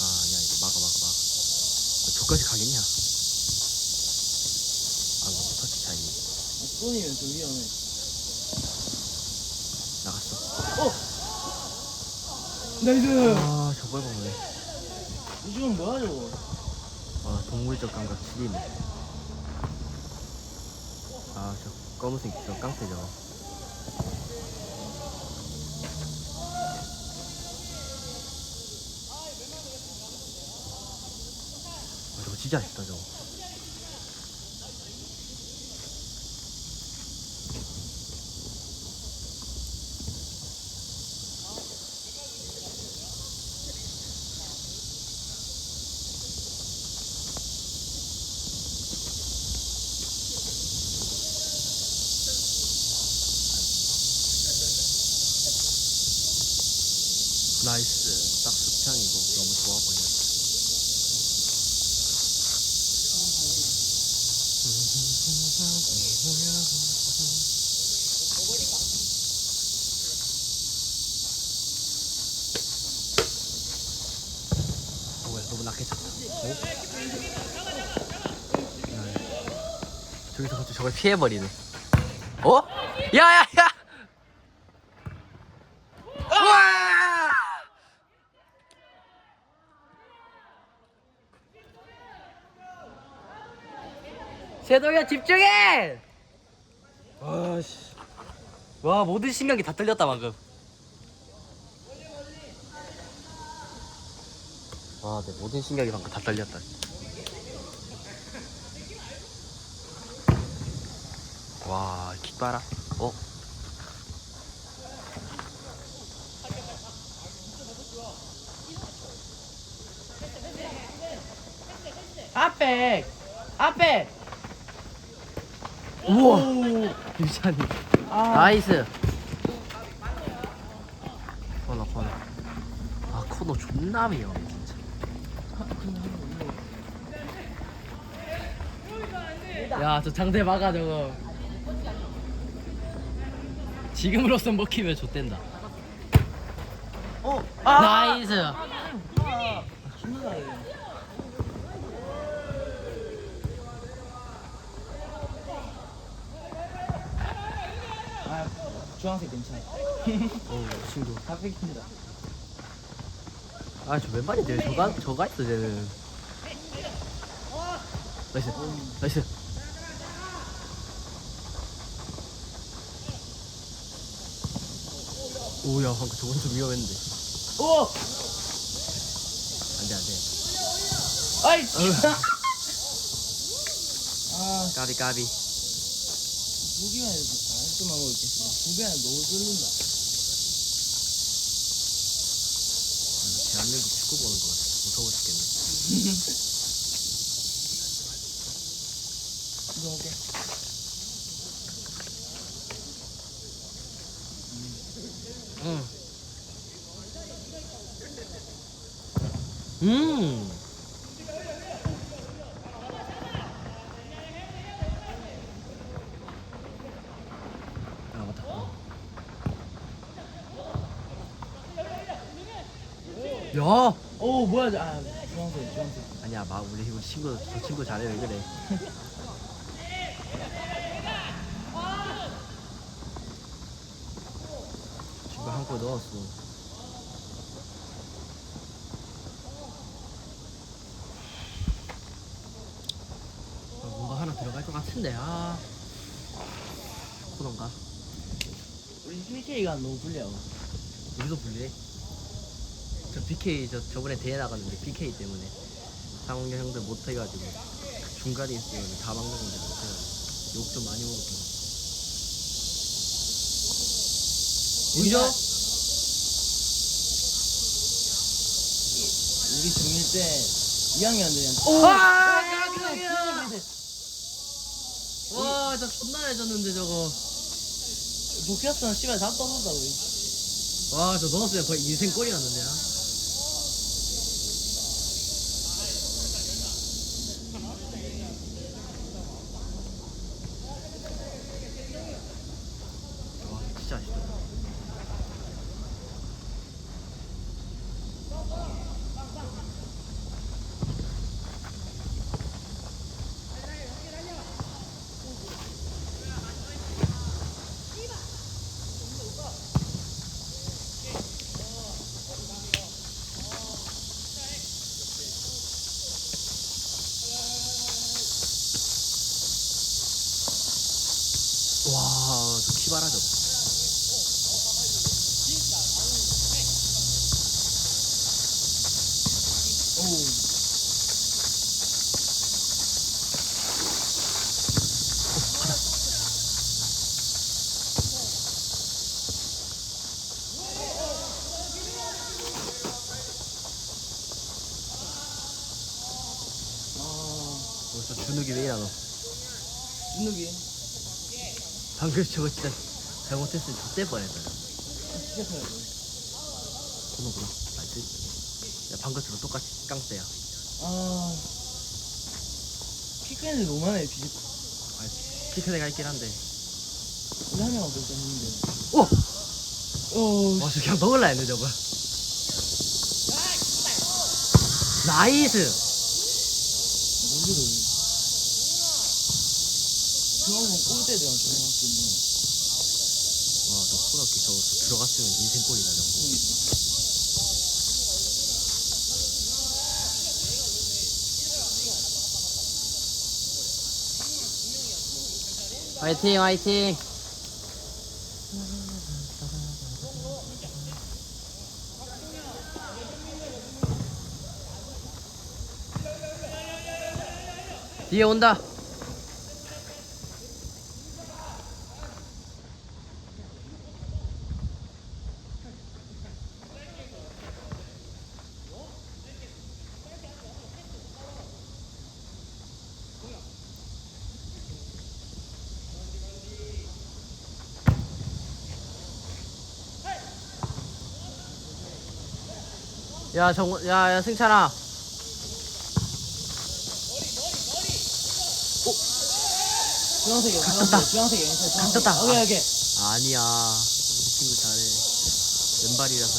아 아니야 이거 막아 막아 막아. 너 저까지 가겠냐? 아뭐 터치 차이 손이면 좀 위험해. 나갔어. 나이스! 아 저걸 보네. 이 지금 뭐야, 저거? 아 동물적 감각 7이네. 아저 검은색 저 깡패죠. 아 저거 진짜 아쉽다 저거. 나이스. 딱 습창이고 너무 좋아 보여 뭐야 너무 낮게 쳤다 어? 네. 저기서 갑자기 저걸 피해버리네 어? 야야야 세동야 집중해! 와씨 와 모든 신경이 다 떨렸다 방금 와 내 모든 신경이 방금 다 떨렸다 와킥 봐라 어? 앞에! 앞에! 우와. 유찬이. 아, 나이스. 코너 코너. 아 코너 존나 위험해 진짜. 야저 장대 막아 저거. 지금으로선 먹히면 좆된다. 어! 나이스. 아, 잘해. 아, 주황색 괜찮아. 어 친구 다 뺏긴다. 아 저 왼발인데 저가 저가 있어 쟤는. 나이스 나이스. 오야 방금 저건 좀 위험했는데. 오! 안 돼 안 돼. 아이! 아, 까비 까비. 무기만 해도, 아, 좀만 먹을게. 무기만 해도 너무 쫄린다. 대한민국 축구 보는 거 같아 무서워 죽겠네 이거 먹게. 응. 음. 야. 오, 뭐야, 아, 주황색, 주황색. 아니야 막 우리 우리 친구 저 친구 잘해 왜 그래? 친구 한 골 넣었어. 아, 뭔가 하나 들어갈 것 같은데 아 코던가 우리 PK가 너무 불려. 우리도 불리해. 저 BK 저 저번에 대회 나갔는데 BK 때문에 상훈이 형들 못 해가지고 중간에 있으면 다 막는 건데 욕 좀 많이 먹었거든. 우리가 우리 중1 때 2학년들한테 오! 아, 깜짝이야! 와, 나 존나 해졌는데 저거. 목혔으면 씨발 다 떠본다 우리 와, 저 넣었으면 거의 인생 꼴이 났는데. 아. 와, 진짜 아쉽다. 시발하죠. 오. 아, 벌써 주눅이 왜 이러노? 준욱이 방금 저거 진짜 잘못했으면 뻔했다. 진짜 편하죠. 그거구나. 알지? 야, 방금처럼 똑같이 깡대야. 아, 피크엔이 너무 많아요, 비지. 아, 피크대가 있긴 한데. 우리 한 명만 볼때 했는데. 오! 오, 와, 저 그냥 먹을라 했네, 저거. 나이스! 뭔지를. 중앙은 골대대랑 중앙학교 있는 와, 저 들어갔으면 인생골이다, 저거. 화이팅, 화이팅! 뒤에 온다. 야, 정, 야, 야, 승찬아. 주황색이요, 떴다. 주황색, 주황색, 연세, 주황색. 떴다. 오케이, 오케이. 아니야. 우리 친구 잘해. 왼발이라서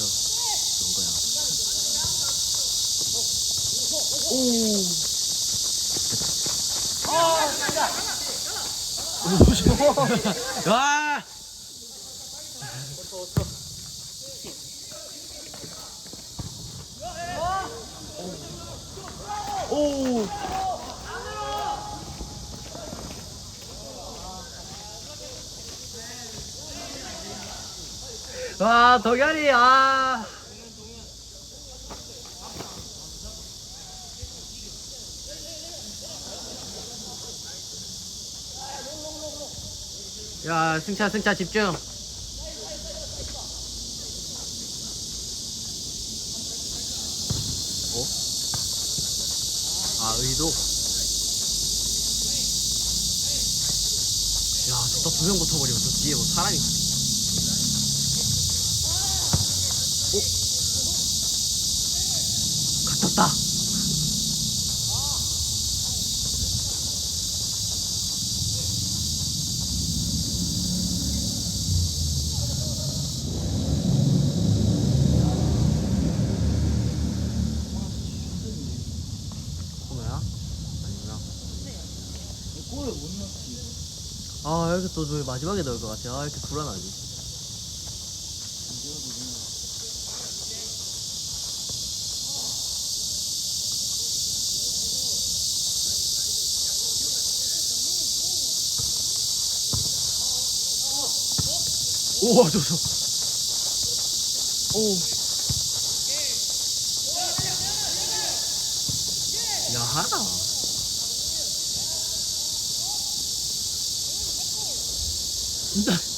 그런 거야. 오. 와! 오. 와, 도결이, 아. 야, 승차, 승차, 집중. 아, 의도? 야, 저다 두명 붙어버리면 저 뒤에 뭐 사람이. 갇혔다. 코너야? 아니구나. 골을 못 넣지. 아, 이렇게 또 마지막에 넣을 것 같아. 아, 이렇게 불안하지. 우와, 저, 저. 오. 야하다. Yeah.